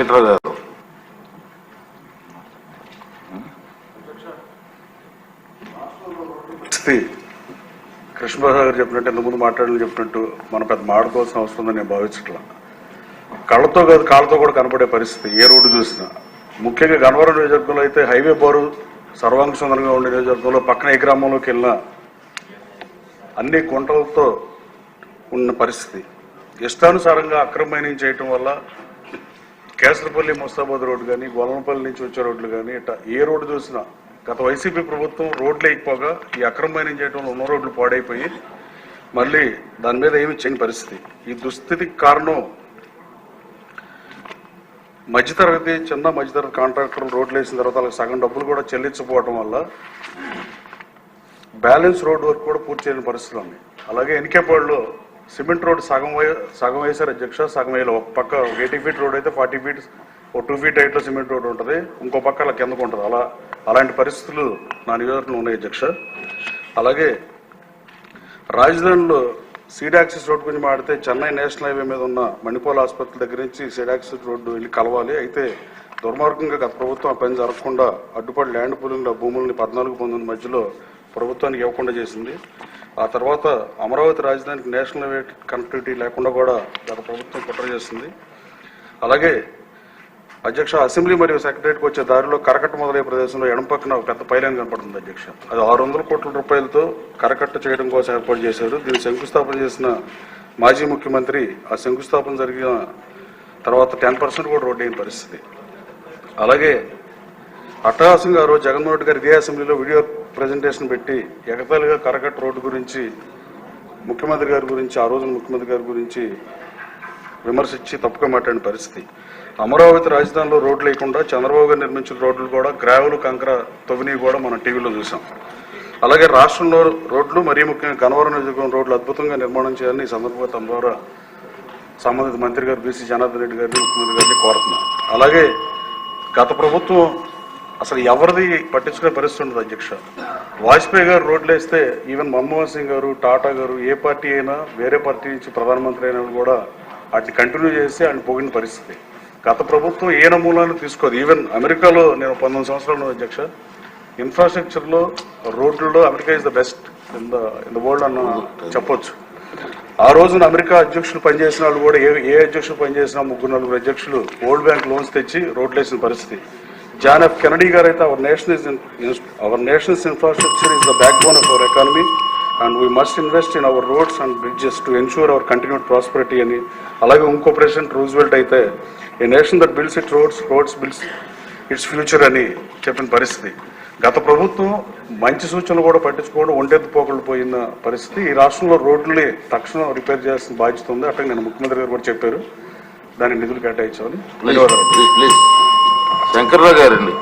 వెంకట్రావు గారు. పరిస్థితి కృష్ణబాబు గారు చెప్పినట్టు ఇంతకుముందు మాట్లాడాలని చెప్పినట్టు మనం పెద్ద మాడుకోవాల్సిన అవసరం ఉందని నేను భావించట్లా. కళ్ళతో కాదు కాళ్ళతో కూడా కనపడే పరిస్థితి ఏ రోడ్డు చూసినా. ముఖ్యంగా గన్నవరం నియోజకవర్గంలో అయితే హైవే బోరు సర్వాంగ సుందరంగా ఉండే నియోజకవర్గంలో పక్కన ఏ గ్రామంలోకి వెళ్ళినా అన్ని గుంటలతో ఉన్న పరిస్థితి. ఇష్టానుసారంగా అక్రమ చేయటం వల్ల కేసరపల్లి ముస్తాబాద్ రోడ్డు కానీ గొల్లనపల్లి నుంచి వచ్చే రోడ్లు కానీ ఇట్లా ఏ రోడ్డు చూసినా గత వైసీపీ ప్రభుత్వం రోడ్లు వేయకపోగా ఈ అక్రమ మైనింగ్ చేయడంలో ఉన్న రోడ్లు పాడైపోయి మళ్ళీ దాని మీద ఏమి చేయని పరిస్థితి. ఈ దుస్థితికి కారణం మధ్యతరగతి చిన్న మధ్యతరగతి కాంట్రాక్టర్లు రోడ్లు వేసిన తర్వాత వాళ్ళకి సగం డబ్బులు కూడా చెల్లించకపోవడం వల్ల బ్యాలెన్స్ రోడ్ వర్క్ కూడా పూర్తి చేయని పరిస్థితులు ఉన్నాయి. అలాగే ఎన్కేపాడులో సిమెంట్ రోడ్ సగం వే సగం వేసారు అధ్యక్ష సగం వేయాలి ఒక పక్క ఎయిటీ ఫీట్ రోడ్ అయితే ఫార్టీ ఫీట్ ఒక టూ ఫీట్ హైట్లో సిమెంట్ రోడ్ ఉంటుంది. ఇంకో పక్క అలా కిందకు ఉంటుంది. అలా అలాంటి పరిస్థితులు నా నియోజకవర్గంలో ఉన్నాయి అధ్యక్ష. అలాగే రాజధానిలో సీడాక్సిస్ రోడ్ గురించి మాడితే చెన్నై నేషనల్ హైవే మీద ఉన్న మణిపాల్ ఆసుపత్రి దగ్గర నుంచి సీడాక్సిస్ రోడ్డు వెళ్ళి కలవాలి. అయితే దుర్మార్గంగా గత ప్రభుత్వం ఆ పని జరగకుండా అడ్డుపడి ల్యాండ్ పూలింగ్ భూముల్ని పద్నాలుగు పంతొమ్మిది మధ్యలో ప్రభుత్వానికి ఇవ్వకుండా చేసింది. ఆ తర్వాత అమరావతి రాజధానికి నేషనల్ హైవే కనెక్టివిటీ లేకుండా కూడా గత ప్రభుత్వం కుట్ర చేసింది. అలాగే అధ్యక్ష అసెంబ్లీ మరియు సెక్రటరీకి వచ్చే దారిలో కరకట్ట మొదలయ్యే ప్రదేశంలో ఎడం పక్కన ఒక పెద్ద పైలైన్ కనపడుతుంది అధ్యక్ష. అది ఆరు వందల కోట్ల రూపాయలతో కరకట్ట చేయడం కోసం ఏర్పాటు చేశారు. దీన్ని శంకుస్థాపన చేసిన మాజీ ముఖ్యమంత్రి ఆ శంకుస్థాపన జరిగిన తర్వాత టెన్ పర్సెంట్ కూడా రోడ్డు అయిన పరిస్థితి. అలాగే అట్టహాసంగా ఆ రోజు జగన్మోహన్ రెడ్డి గారు ఇదే అసెంబ్లీలో వీడియో ప్రజెంటేషన్ పెట్టి ఎగతాళిగా కరకట్ రోడ్డు గురించి ముఖ్యమంత్రి గారి గురించి ఆ రోజున ముఖ్యమంత్రి గారి గురించి విమర్శించి తప్పుగా మాట్లాడిన పరిస్థితి. అమరావతి రాజధానిలో రోడ్లు లేకుండా చంద్రబాబు గారు నిర్మించిన రోడ్లు కూడా గ్రావెలు కంకర తవ్వినవి కూడా మనం టీవీలో చూసాం. అలాగే రాష్ట్రంలో రోడ్లు మరీ ముఖ్యంగా కనవర నియోజకవర్గం రోడ్లు అద్భుతంగా నిర్మాణం చేయాలని ఈ సందర్భంగా తమ ద్వారా సంబంధిత మంత్రి గారు బీసీ జనార్దన్ రెడ్డి గారిని ముఖ్యమంత్రి గారిని కోరుతున్నాను అలాగే గత ప్రభుత్వం అసలు ఎవరిది పట్టించుకునే పరిస్థితి ఉండదు అధ్యక్ష. వాజ్పేయి గారు రోడ్లు వేస్తే ఈవెన్ మన్మోహన్ సింగ్ గారు టాటా గారు ఏ పార్టీ అయినా వేరే పార్టీ నుంచి ప్రధానమంత్రి అయినా కూడా వాటిని కంటిన్యూ చేసి ఆయన పోగిన పరిస్థితి. గత ప్రభుత్వం ఏ నమూనాను తీసుకోదు. ఈవెన్ అమెరికాలో నేను పంతొమ్మిది సంవత్సరాలు అధ్యక్ష. ఇన్ఫ్రాస్ట్రక్చర్లో రోడ్లలో America is the best in the in the world అన్న చెప్పొచ్చు. ఆ రోజున అమెరికా అధ్యక్షులు పనిచేసిన వాళ్ళు కూడా ఏ ఏ అధ్యక్షులు పనిచేసినా ముగ్గురు నలుగురు అధ్యక్షులు వరల్డ్ బ్యాంక్ లోన్స్ తెచ్చి రోడ్లు వేసిన పరిస్థితి. జాన్ ఎఫ్ కెనడీ గారు అయితే our nation is our nationals infrastructure is the back bone of our economy and we must invest in our roads and bridges to ensure our continued prosperity అని. అలాగే ఇంకో president Roosevelt అయితే a nation that builds it roads roads builds its future అని చెప్పిన పరిస్థితి. గత ప్రభుత్వం మంచి సూచనలు కూడా పట్టించుకోవడం ఒంటెత్తు పోకళ్ళు పోయిన పరిస్థితి. ఈ రాష్ట్రంలో రోడ్లని తక్షణం రిపేర్ చేయాల్సిన బాధ్యత ఉంది. అట్లా నేను ముఖ్యమంత్రి గారు కూడా చెప్పారు. దానికి నిధులు కేటాయించామని ప్లీజ్ ధన్యవాదాలు. శంకర్రావు గారండి.